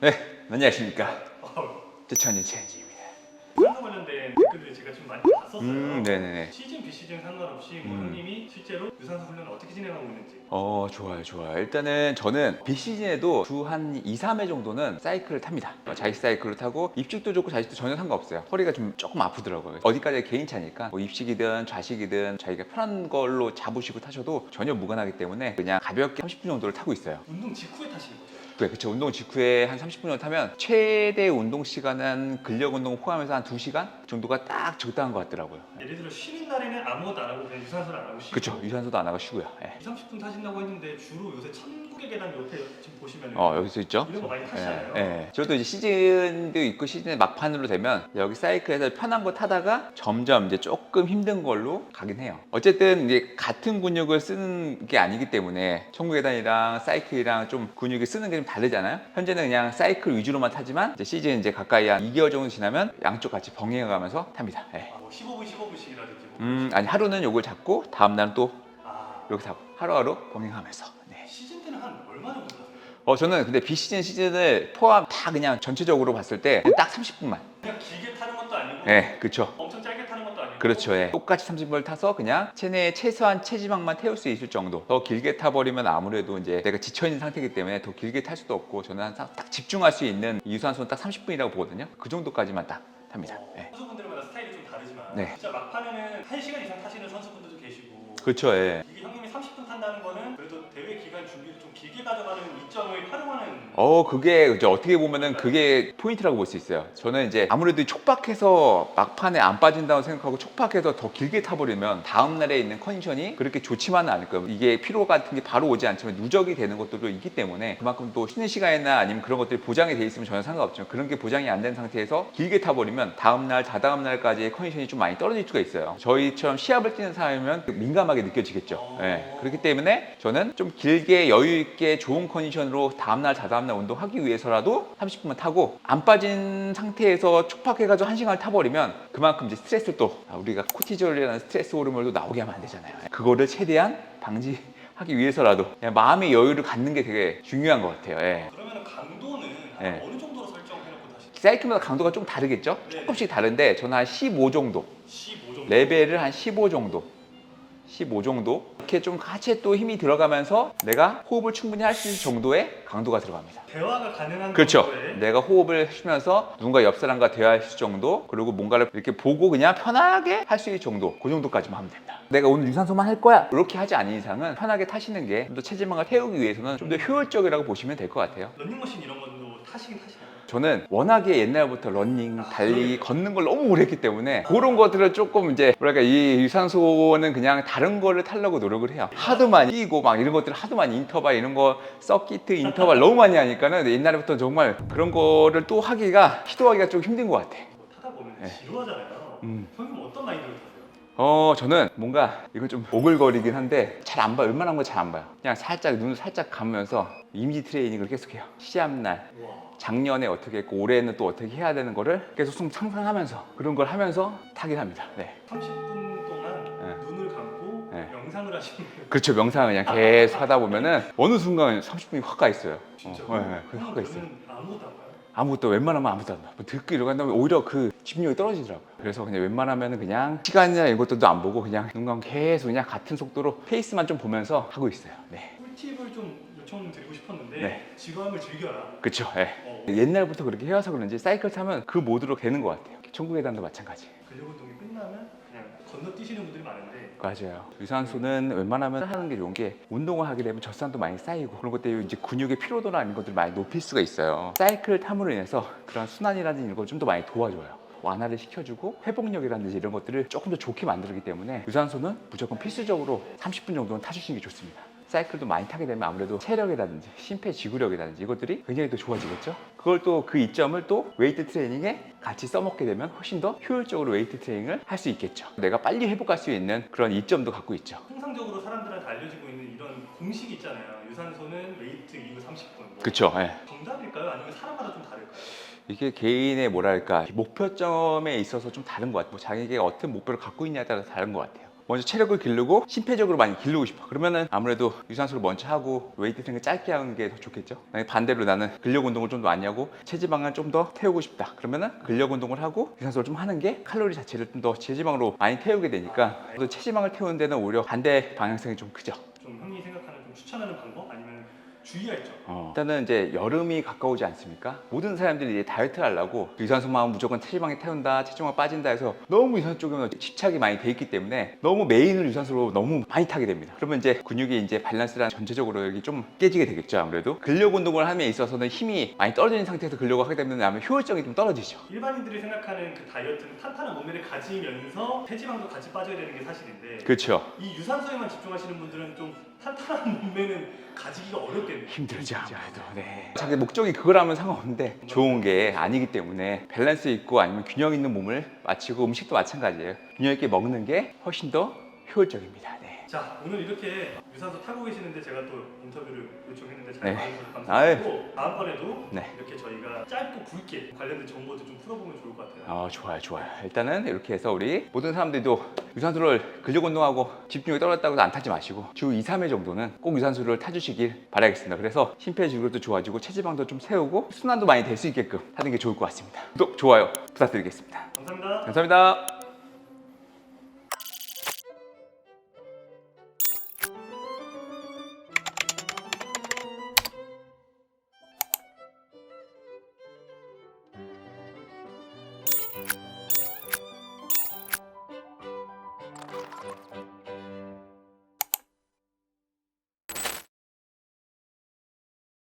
네, 안녕하십니까. 어, 제천이 체인지입니다. 상과 관련된 댓글들을 제가 좀 많이 봤었어요. 음, 네네네. 시즌 비시즌 상관없이 뭐 음. 형님이 실제로 유산소 훈련을 어떻게 진행하고 있는지 어, 좋아요, 좋아요. 일단은 저는 비시즌에도 주 한 2, 3회 정도는 사이클을 탑니다. 어, 자기 사이클을 타고 입식도 좋고 자식도 전혀 상관없어요. 허리가 좀 조금 아프더라고요. 어디까지 개인차니까 뭐 입식이든 좌식이든 자기가 편한 걸로 잡으시고 타셔도 전혀 무관하기 때문에 그냥 가볍게 30분 정도를 타고 있어요. 운동 직후에 타시는 거 죠? 네, 그쵸. 운동 직후에 한 30분 정도 타면 최대 운동 시간은 근력 운동 포함해서 한 2시간 정도가 딱 적당한 것 같더라고요. 예를 들어 쉬는 날에는 아무것도 안 하고 그냥 유산소를 안 하고 쉬고 그쵸. 유산소도 안 하고 쉬고요. 예. 2, 30분 타신다고 했는데 주로 요새 천국의 계단 옆에 지금 보시면 어, 여기서 있죠? 이런 거 많이 타시잖아요. 예, 예. 저도 이제 시즌도 있고 시즌의 막판으로 되면 여기 사이클에서 편한 거 타다가 점점 이제 조금 힘든 걸로 가긴 해요. 어쨌든 이제 같은 근육을 쓰는 게 아니기 때문에 청구계단이랑 사이클이랑 좀 근육이 쓰는 게 좀 다르잖아요. 현재는 그냥 사이클 위주로만 타지만 이제 시즌 이제 가까이 한 2개월 정도 지나면 양쪽 같이 병행해가면서 탑니다. 예. 아, 뭐 15분 15분씩이라든지 뭐 음, 아니 하루는 요걸 잡고 다음 날은 또 아, 이렇게 타고 하루하루 병행하면서. 네. 시즌 때는 한 얼마 정도 타세요? 어 저는 근데 비시즌 시즌을 포함 다 그냥 전체적으로 봤을 때 딱 30분만. 그냥 길게 타는 것도 아니고 네, 그렇죠. 그렇죠. 예. 똑같이 30분을 타서 그냥 체내에 최소한 체지방만 태울 수 있을 정도. 더 길게 타버리면 아무래도 이제 내가 지쳐 있는 상태이기 때문에 더 길게 탈 수도 없고 저는 항상 딱 집중할 수 있는 유산소는 딱 30분이라고 보거든요. 그 정도까지만 딱 탑니다. 어, 예. 선수분들마다 스타일이 좀 다르지만 네. 진짜 막판에는 1시간 이상 타시는 선수분들도 계시고 그렇죠. 예. 기간 준비를 좀 길게 가져가는 이점을 활용하는 어, 그게 이제 어떻게 보면은 그게 포인트라고 볼 수 있어요. 저는 이제 아무래도 촉박해서 막판에 안 빠진다고 생각하고 촉박해서 더 길게 타버리면 다음 날에 있는 컨디션이 그렇게 좋지만은 않을 거예요. 이게 피로 같은 게 바로 오지 않지만 누적이 되는 것들도 있기 때문에 그만큼 또 쉬는 시간이나 아니면 그런 것들이 보장이 돼 있으면 전혀 상관없지만 그런 게 보장이 안 된 상태에서 길게 타버리면 다음 날, 다다음 날까지의 컨디션이 좀 많이 떨어질 수가 있어요. 저희처럼 시합을 뛰는 사람이면 민감하게 느껴지겠죠. 예. 그렇기 때문에 저는 좀 길게 여유 있게 좋은 컨디션으로 다음날, 다다음날 운동하기 위해서라도 30분만 타고 안 빠진 상태에서 촉박해가지고 한 시간을 타버리면 그만큼 이제 스트레스를 또 아, 우리가 코티졸이라는 스트레스 호르몬을 또 나오게 하면 안 되잖아요. 그거를 최대한 방지하기 위해서라도 마음의 여유를 갖는 게 되게 중요한 것 같아요. 예. 그러면 강도는 한 네. 어느 정도로 설정해놓고 타시죠? 사이클마다 강도가 좀 다르겠죠? 네. 조금씩 다른데 저는 한 15 정도 15 정도 레벨을 한 15 정도 15 정도? 이렇게 좀 하체에 또 힘이 들어가면서 내가 호흡을 충분히 할 수 있는 정도의 강도가 들어갑니다. 대화가 가능한 그렇죠. 정도의? 내가 호흡을 쉬면서 누군가 옆 사람과 대화할 수 정도? 그리고 뭔가를 이렇게 보고 그냥 편하게 할 수 있을 정도? 그 정도까지만 하면 됩니다. 내가 오늘 유산소만 할 거야. 이렇게 하지 않은 이상은 편하게 타시는 게 좀 더 체지방을 태우기 위해서는 좀 더 효율적이라고 보시면 될 것 같아요. 런닝머신 이런 것도 타시긴 타시나요? 저는 워낙에 옛날부터 러닝, 달리기, 걷는 걸 너무 오래 했기 때문에 그런 것들을 조금 이제 뭐랄까 이 유산소는 그냥 다른 거를 타려고 노력을 해요. 하도 많이 뛰고 막 이런 것들 하도 많이 인터벌 이런 거 서키트 인터벌 너무 많이 하니까는 옛날부터 정말 그런 거를 또 하기가 시도하기가 좀 힘든 것 같아. 뭐 타다 보면 네. 지루하잖아요 음. 형님 어떤 마인드로? 어 저는 뭔가 이거 좀 오글거리긴 한데 잘 안 봐요. 웬만한 거 잘 안 봐요. 그냥 살짝 눈을 살짝 감으면서 이미지 트레이닝을 계속해요. 시합날 와 작년에 어떻게 했고 올해는 또 어떻게 해야 되는 거를 계속 좀 상상하면서 그런 걸 하면서 타긴 합니다. 네. 30분 동안 네. 눈을 감고 네. 명상을 하시는 거예요 그렇죠. 명상을 그냥 계속 하다 보면은 어느 순간 30분이 확 가 있어요. 진짜? 어, 네, 네. 그게 확가 있어요. 아무것도 안 봐요 아무것도 웬만하면 아무것도 안 봐. 뭐 듣기 이러고 한다면 오히려 그 집중력이 떨어지더라고요. 그래서 그냥 웬만하면 그냥 시간이나 이것들도 안 보고 그냥 눈 감고 계속 그냥 같은 속도로 페이스만 좀 보면서 하고 있어요. 네. 꿀팁을 좀 요청드리고 싶었는데 네. 지루함을 즐겨라 그렇죠. 네. 어, 옛날부터 그렇게 해와서 그런지 사이클 타면 그 모드로 되는 것 같아요. 천국계단도 마찬가지. 근력 운동이 끝나면 그냥 건너뛰시는 분들이 많은데 맞아요. 유산소는 웬만하면 하는 게 좋은 게 운동을 하게 되면 젖산도 많이 쌓이고 그런 것 때문에 이제 근육의 피로도나 이런 것들을 많이 높일 수가 있어요. 사이클 탐으로 인해서 그런 순환이라든지 이런 걸 좀 더 많이 도와줘요. 완화를 시켜주고 회복력이라든지 이런 것들을 조금 더 좋게 만들기 때문에 유산소는 무조건 필수적으로 30분 정도는 타주시는 게 좋습니다. 사이클도 많이 타게 되면 아무래도 체력이라든지 심폐지구력이라든지 이것들이 굉장히 더 좋아지겠죠. 그걸 또 그 이점을 또 웨이트 트레이닝에 같이 써먹게 되면 훨씬 더 효율적으로 웨이트 트레이닝을 할 수 있겠죠. 내가 빨리 회복할 수 있는 그런 이점도 갖고 있죠. 통상적으로 사람들한테 알려지고 있는 이런 공식이 있잖아요 유산소는 웨이트 이후 30분 뭐 그쵸? 예. 정답일까요? 아니면 다를까요? 이게 개인의 뭐랄까 목표점에 있어서 좀 다른 것 같아요. 뭐 자기가 어떤 목표를 갖고 있냐에 따라서 다른 것 같아요. 먼저 체력을 기르고 심폐적으로 많이 기르고 싶어. 그러면은 아무래도 유산소를 먼저 하고 웨이트 트레이닝을 짧게 하는 게 더 좋겠죠. 반대로 나는 근력 운동을 좀 더 많이 하고 체지방을 좀 더 태우고 싶다. 그러면은 근력 운동을 하고 유산소를 좀 하는 게 칼로리 자체를 좀 더 체지방으로 많이 태우게 되니까 또 체지방을 태우는 데는 오히려 반대 방향성이 좀 크죠. 좀 형이 생각하는 좀 추천하는 방법 주의할 점. 어. 일단은 이제 여름이 가까우지 않습니까? 모든 사람들이 이제 다이어트를 하려고 유산소 만 무조건 체지방에 태운다, 체지방 빠진다 해서 너무 유산소 쪽에는 집착이 많이 돼 있기 때문에 너무 메인을 유산소로 너무 많이 타게 됩니다. 그러면 이제 근육이 이제 밸런스랑 전체적으로 여기 좀 깨지게 되겠죠, 아무래도. 근력 운동을 함에 있어서는 힘이 많이 떨어지는 상태에서 근력을 하게 되면 아마 효율성이 좀 떨어지죠. 일반인들이 생각하는 그 다이어트는 탄탄한 몸매를 가지면서 체지방도 같이 빠져야 되는 게 사실인데 그렇죠. 이 유산소에만 집중하시는 분들은 좀 탄탄한 몸매는 가지기가 어렵겠네요. 힘들죠 아무래도 네. 자기 목적이 그거라면 상관없는데 좋은 게 아니기 때문에 밸런스 있고 아니면 균형 있는 몸을 마치고 음식도 마찬가지예요 균형 있게 먹는 게 훨씬 더 효율적입니다 네. 자 오늘 이렇게 유산소 타고 계시는데 제가 또 인터뷰를 요청했는데 잘 네. 봐주셔서. 감사드리고 다음번에도 네. 이렇게 저희가 짧고 굵게 관련된 정보도 좀 풀어보면 좋을 것 같아요. 아 좋아요 좋아요 일단은 이렇게 해서 우리 모든 사람들도 유산소를 근력 운동하고 집중력이 떨어졌다고 안 타지 마시고 주 2, 3회 정도는 꼭 유산소를 타주시길 바라겠습니다 그래서 심폐지구력도 좋아지고 체지방도 좀 세우고 순환도 많이 될 수 있게끔 하는 게 좋을 것 같습니다 구독 좋아요 부탁드리겠습니다 감사합니다. 감사합니다